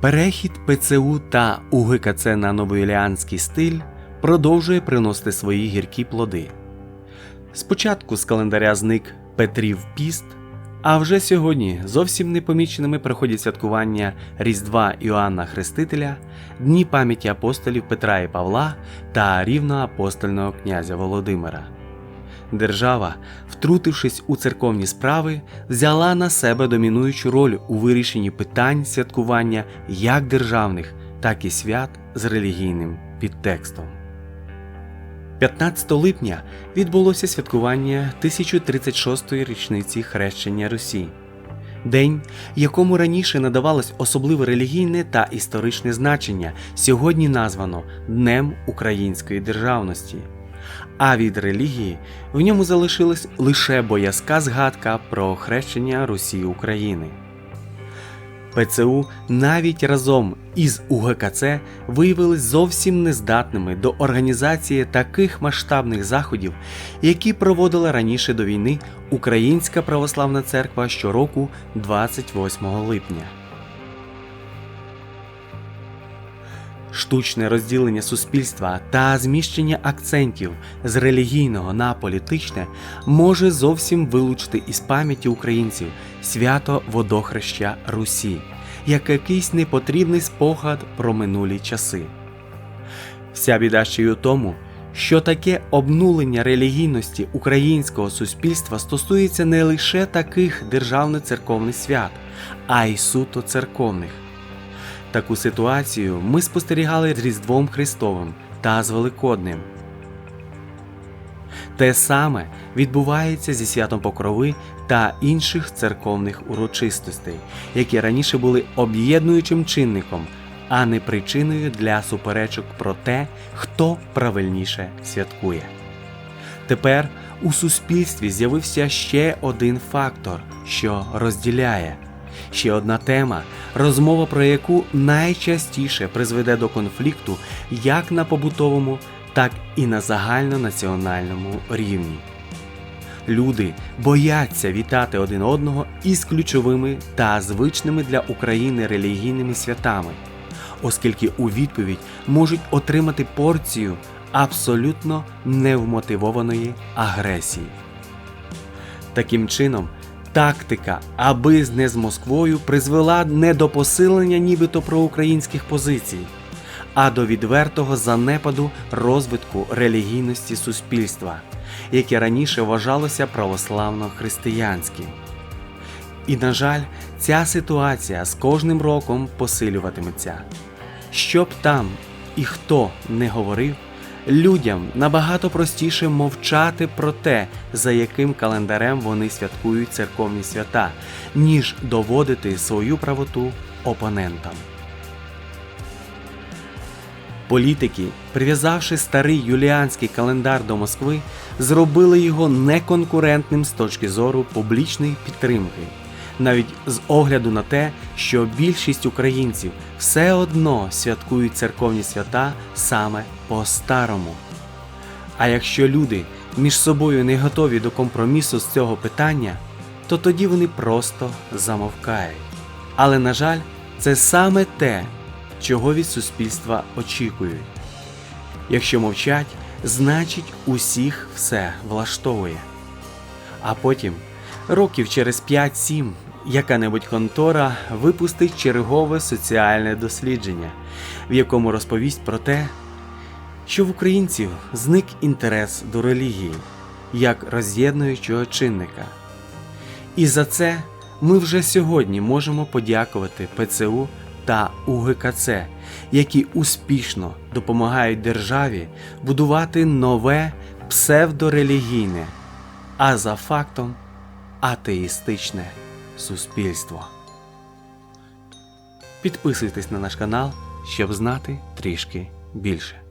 Перехід ПЦУ та УГКЦ на новоюліанський стиль продовжує приносити свої гіркі плоди. Спочатку з календаря зник Петрів Піст, а вже сьогодні зовсім непоміченими проходять святкування Різдва Іоанна Хрестителя, Дні пам'яті апостолів Петра і Павла та рівноапостольного князя Володимира. Держава, втрутившись у церковні справи, взяла на себе домінуючу роль у вирішенні питань святкування як державних, так і свят з релігійним підтекстом. 15 липня відбулося святкування 1036-ї річниці хрещення Русі, день, якому раніше надавалось особливе релігійне та історичне значення, сьогодні названо Днем Української державності. А від релігії в ньому залишилась лише боязка згадка про хрещення Русі України. ПЦУ навіть разом із УГКЦ виявились зовсім нездатними до організації таких масштабних заходів, які проводила раніше до війни Українська православна церква щороку 28 липня. Штучне розділення суспільства та зміщення акцентів з релігійного на політичне може зовсім вилучити із пам'яті українців свято водохреща Русі, як якийсь непотрібний спогад про минулі часи. Вся біда ще й у тому, що таке обнулення релігійності українського суспільства стосується не лише таких державно-церковних свят, а й суто церковних. Таку ситуацію ми спостерігали з Різдвом Христовим та з Великоднем. Те саме відбувається зі святом Покрови та інших церковних урочистостей, які раніше були об'єднуючим чинником, а не причиною для суперечок про те, хто правильніше святкує. Тепер у суспільстві з'явився ще один фактор, що розділяє. Ще одна тема, розмова про яку найчастіше призведе до конфлікту як на побутовому, так і на загальнонаціональному рівні. Люди бояться вітати один одного із ключовими та звичними для України релігійними святами, оскільки у відповідь можуть отримати порцію абсолютно невмотивованої агресії. Таким чином, тактика, аби не з Москвою, призвела не до посилення нібито проукраїнських позицій, а до відвертого занепаду розвитку релігійності суспільства, яке раніше вважалося православно-християнським. І, на жаль, ця ситуація з кожним роком посилюватиметься. Що б там і хто не говорив, людям набагато простіше мовчати про те, за яким календарем вони святкують церковні свята, ніж доводити свою правоту опонентам. Політики, прив'язавши старий юліанський календар до Москви, зробили його неконкурентним з точки зору публічної підтримки, навіть з огляду на те, що більшість українців все одно святкують церковні свята саме по-старому. А якщо люди між собою не готові до компромісу з цього питання, то тоді вони просто замовкають. Але, на жаль, це саме те, чого від суспільства очікують. Якщо мовчать, значить усіх все влаштовує. А потім, років через 5-7, яка-небудь контора випустить чергове соціальне дослідження, в якому розповість про те, що в українців зник інтерес до релігії як роз'єднуючого чинника. І за це ми вже сьогодні можемо подякувати ПЦУ та УГКЦ, які успішно допомагають державі будувати нове псевдорелігійне, а за фактом атеїстичне суспільство. Підписуйтесь на наш канал, щоб знати трішки більше.